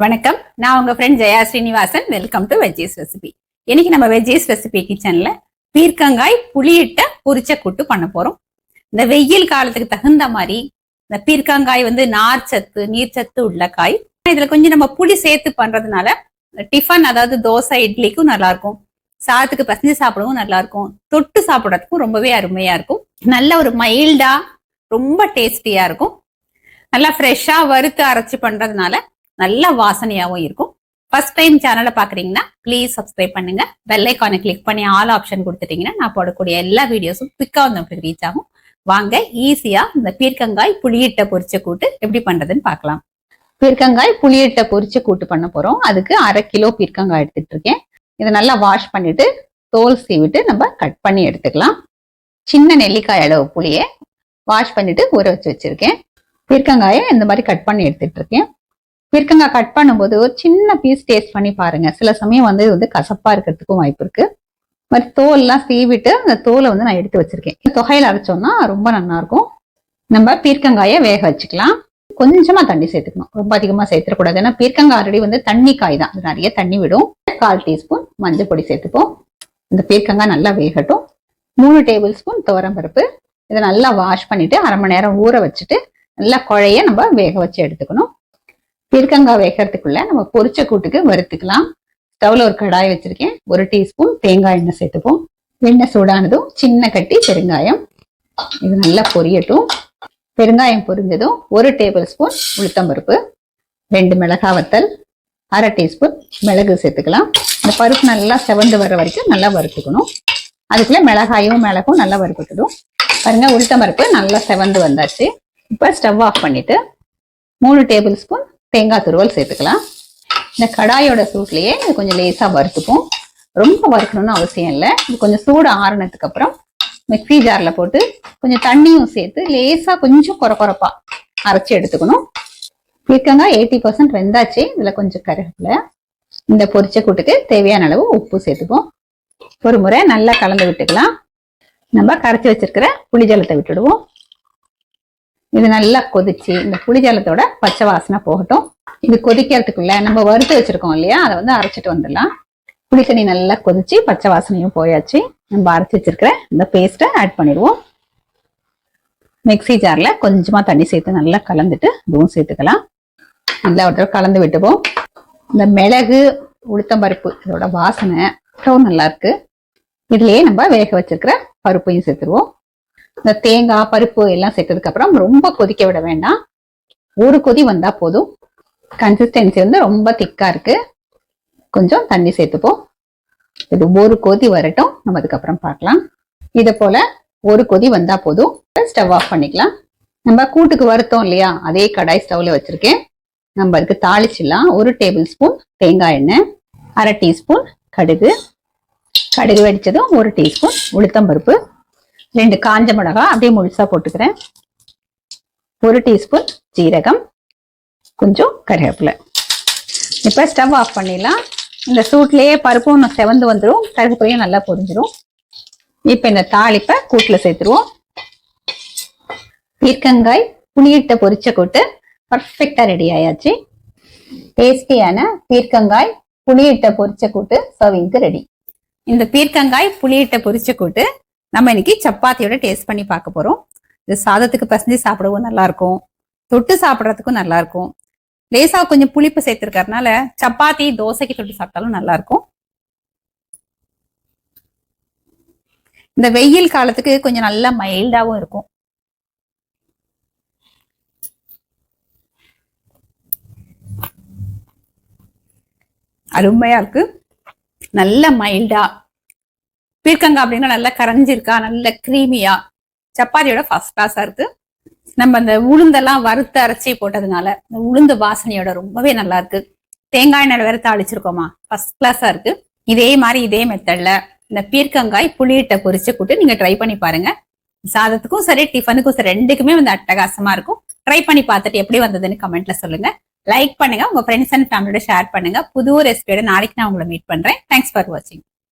வணக்கம். நான் உங்க friend Jaya Srinivasan. Welcome to veggies recipe இன்னைக்கு நம்ம வெஜ்ஜீஸ் ரெசிபி கிச்சன்ல பீர்க்கங்காய் புளியிட்ட பொரிச்ச கூட்டு பண்ண போறோம். இந்த வெயில் காலத்துக்கு தகுந்த மாதிரி இந்த பீர்க்கங்காய் வந்து நார் சத்து நீர் சத்து உள்ள காய். இதுல கொஞ்சம் நம்ம புளி சேர்த்து பண்றதுனால டிஃபன் அதாவது தோசை இட்லிக்கும் நல்லா இருக்கும். சாதத்துக்கு பசஞ்சு சாப்பிடவும் நல்லா இருக்கும். தொட்டு சாப்பிடறதுக்கும் ரொம்பவே அருமையா இருக்கும். நல்ல ஒரு மைல்டா ரொம்ப டேஸ்டியா இருக்கும். நல்லா ஃப்ரெஷ்ஷா வறுத்து அரைச்சு பண்றதுனால நல்ல வாசனையாகவும் இருக்கும். ஃபர்ஸ்ட் டைம் சேனலை பார்க்குறீங்கன்னா ப்ளீஸ் சப்ஸ்கிரைப் பண்ணுங்க. பெல் ஐக்கானை கிளிக் பண்ணி ஆல் ஆப்ஷன் கொடுத்துட்டீங்கன்னா நான் போடக்கூடிய எல்லா வீடியோஸும் குவிக்காக வந்து உங்களுக்கு ரீச் ஆகும். வாங்க ஈஸியா இந்த பீர்க்கங்காய் புளியிட்ட பொரிச்ச கூட்டு எப்படி பண்றதுன்னு பார்க்கலாம் பீர்க்கங்காய் புளியிட்ட பொரிச்ச கூட்டு பண்ண போறோம். அதுக்கு அரை கிலோ பீர்க்கங்காய் எடுத்துட்டு இருக்கேன். இதை நல்லா வாஷ் பண்ணிட்டு தோல் சீவிட்டு நம்ம கட் பண்ணி எடுத்துக்கலாம். சின்ன நெல்லிக்காய் அளவு புளியை வாஷ் பண்ணிட்டு ஊற வச்சு வச்சிருக்கேன். பீர்க்கங்காயை இந்த மாதிரி கட் பண்ணி எடுத்துட்டு இருக்கேன். பீர்க்கங்காய் கட் பண்ணும்போது ஒரு சின்ன பீஸ் டேஸ்ட் பண்ணி பாருங்க. சில சமயம் வந்து இது வந்து கசப்பா இருக்கிறதுக்கும் வாய்ப்பு இருக்கு. மாதிரி தோல்லாம் சீவிட்டு அந்த தோலை வந்து நான் எடுத்து வச்சிருக்கேன். தொகையில் அரைச்சோம்னா ரொம்ப நல்லா இருக்கும். நம்ம பீர்க்கங்காயை வேக வச்சுக்கலாம். கொஞ்சமா தண்ணி சேர்த்துக்கணும். ரொம்ப அதிகமா சேர்த்துக்கூடாது ஏன்னா பீர்க்கங்காய் ஆல்ரெடி வந்து தண்ணி காய் தான். அது நிறைய தண்ணி விடும். கால் டீஸ்பூன் மஞ்சள் பொடி சேர்த்துப்போம். இந்த பீர்க்கங்காய் நல்லா வேகட்டும். மூணு டேபிள் ஸ்பூன் துவரம்பருப்பு இதை நல்லா வாஷ் பண்ணிட்டு அரை மணி நேரம் ஊற வச்சுட்டு நல்லா குழைய நம்ம வேக வச்சு எடுத்துக்கணும். பீர்க்கங்காய் வேகிறதுக்குள்ள நம்ம பொரிச்ச கூட்டுக்கு வறுத்துக்கலாம். ஸ்டவ்ல ஒரு கடாய் வச்சிருக்கேன். ஒரு டீஸ்பூன் தேங்காய் எண்ணெய் சேர்த்துப்போம். எண்ணெய் சூடானதும் சின்ன கட்டி பெருங்காயம். இது நல்லா பொரியட்டும். பெருங்காயம் பொரிஞ்சதும் ஒரு டேபிள் ஸ்பூன் உளுத்தம்பருப்பு ரெண்டு மிளகாய் வத்தல் அரை டீஸ்பூன் மிளகு சேர்த்துக்கலாம். இந்த பருப்பு நல்லா செவந்து வர வரைக்கும் நல்லா வறுத்துக்கணும். அதுக்குள்ள மிளகாயும் மிளகும் நல்லா வறுத்துக்கிடும் பாருங்க உளுத்தம் பருப்பு நல்லா செவந்து வந்தாச்சு. இப்போ ஸ்டவ் ஆஃப் பண்ணிட்டு மூணு டேபிள் ஸ்பூன் தேங்காய் துருவல் சேர்த்துக்கலாம். இந்த கடாயோட சூட்லேயே இது கொஞ்சம் லேசாக வறுத்துப்போம். ரொம்ப வறுக்கணும்னு அவசியம் இல்லை. இது கொஞ்சம் சூடு ஆறுனதுக்கு அப்புறம் மிக்ஸி ஜாரில் போட்டு கொஞ்சம் தண்ணியும் சேர்த்து லேசாக கொஞ்சம் குறை குறைப்பா அரைச்சி எடுத்துக்கணும். பீர்க்கங்காய் எயிட்டி பர்சன்ட் வெந்தாச்சு. இதில் கொஞ்சம் கருவேப்பிலை இந்த பொரிச்ச கூட்டுக்கு தேவையான அளவு உப்பு சேர்த்துப்போம். ஒரு முறை நல்லா கலந்து விட்டுக்கலாம். நம்ம கரைச்சி வச்சிருக்கிற புளிஜலத்தை விட்டுடுவோம். இது நல்லா கொதிச்சு இந்த புளிஜலத்தோட பச்சை வாசனை போகட்டும். இது கொதிக்கிறதுக்குள்ள நம்ம வறுத்து வச்சிருக்கோம் இல்லையா? அதை வந்து அரைச்சிட்டு வந்துடலாம். புளித்தண்ணி நல்லா கொதிச்சு பச்சை வாசனையும் போயாச்சு. நம்ம அரைச்சி வச்சிருக்கிற இந்த பேஸ்ட்டை ஆட் பண்ணிடுவோம். மிக்ஸி ஜார்ல கொஞ்சமா தண்ணி சேர்த்து நல்லா கலந்துட்டு இதுவும் சேர்த்துக்கலாம். நல்லா ஒரு கலந்து விட்டுப்போம். இந்த மிளகு உளுத்தம்பருப்பு இதோட வாசனை அவ்வளோ நல்லா இருக்கு. இதுலயே நம்ம வேக வச்சிருக்கிற பருப்பையும் சேர்த்துருவோம். இந்த தேங்காய் பருப்பு எல்லாம் சேர்த்ததுக்கு அப்புறம் ரொம்ப கொதிக்க விட வேண்டாம். ஒரு கொதி வந்தா போதும். கன்சிஸ்டன்சி வந்து ரொம்ப திக்கா இருக்கு. கொஞ்சம் தண்ணி சேர்த்துப்போம். இது ஒரு கொதி வரட்டும். நம்ம அதுக்கப்புறம் பார்க்கலாம். இதை போல ஒரு கொதி வந்தா போதும். ஸ்டவ் ஆஃப் பண்ணிக்கலாம். நம்ம கூட்டுக்கு வருத்தோம் இல்லையா? அதே கடாய் ஸ்டவ்ல வச்சிருக்கேன். நம்ம அதுக்கு தாளிச்சிடலாம். ஒரு டேபிள் ஸ்பூன் தேங்காய் எண்ணெய் அரை டீஸ்பூன் கடுகு. கடுகு வெடிச்சதும் ஒரு டீஸ்பூன் உளுத்தம்பருப்பு ரெண்டு காஞ்ச மிளகா அப்படியே முழுசா போட்டுக்கிறேன். ஒரு டீஸ்பூன் ஜீரகம் கொஞ்சம் கருவேப்பிலை. இப்போ ஸ்டவ் ஆஃப் பண்ணிடலாம். இந்த சூட்லேயே பருப்பும் செவந்து வந்துடும் கருவேப்பிலையும் நல்லா பொரிஞ்சிடும் இப்போ இந்த தாளிப்பை கூட்டில் சேர்த்துருவோம். பீர்க்கங்காய் புளியிட்ட பொரிச்ச கூட்டு பர்ஃபெக்டா ரெடி ஆயாச்சு. டேஸ்டியான பீர்க்கங்காய் புளியிட்ட பொரிச்ச கூட்டு சர்விங்க்கு ரெடி இந்த பீர்க்கங்காய் புளியிட்ட பொரிச்ச கூட்டு நம்ம இன்னைக்கு சப்பாத்தியோட டேஸ்ட் பண்ணி பார்க்க போகிறோம் இது சாதத்துக்கு பசஞ்சு சாப்பிடவும் நல்லா இருக்கும் தொட்டு சாப்பிட்றதுக்கும் நல்லா இருக்கும் லேசா கொஞ்சம் புளிப்பு சேர்த்துருக்கறனால சப்பாத்தி தோசைக்கு தொட்டு சாப்பிட்டாலும் நல்லா இருக்கும் இந்த வெயில் காலத்துக்கு கொஞ்சம் நல்லா மைல்டாவும் இருக்கும். அருமையா இருக்கு. நல்ல மைல்டா பீர்க்கங்காய் அப்படின்னா நல்லா கரைஞ்சிருக்கா நல்ல க்ரீமியா சப்பாத்தியோட ஃபர்ஸ்ட் கிளாஸா இருக்கு. நம்ம அந்த உளுந்தெல்லாம் வறுத்து அரைச்சி போட்டதுனால இந்த உளுந்து வாசனையோட ரொம்பவே நல்லா இருக்கு. தேங்காய் எண்ணெய் வேற தாளிச்சிருக்கோமா? ஃபர்ஸ்ட் கிளாஸா இருக்கு. இதே மாதிரி இதே மெத்தட்ல இந்த பீர்க்கங்காய் புளியிட்ட பொரிச்சு கூட்டு நீங்க ட்ரை பண்ணி பாருங்க. சாதத்துக்கும் சரி டிஃபனுக்கும் சரி ரெண்டுக்குமே வந்து அட்டகாசமா இருக்கும். ட்ரை பண்ணி பார்த்துட்டு எப்படி வந்ததுன்னு கமெண்ட்ல சொல்லுங்க. லைக் பண்ணுங்க உங்க ஃப்ரெண்ட்ஸ் அண்ட் ஃபேமிலியோட ஷேர் பண்ணுங்க. புது ரெசிபியோட நாளைக்கு நான் உங்களை மீட் பண்றேன். தேங்க்ஸ் ஃபார் வாட்சிங்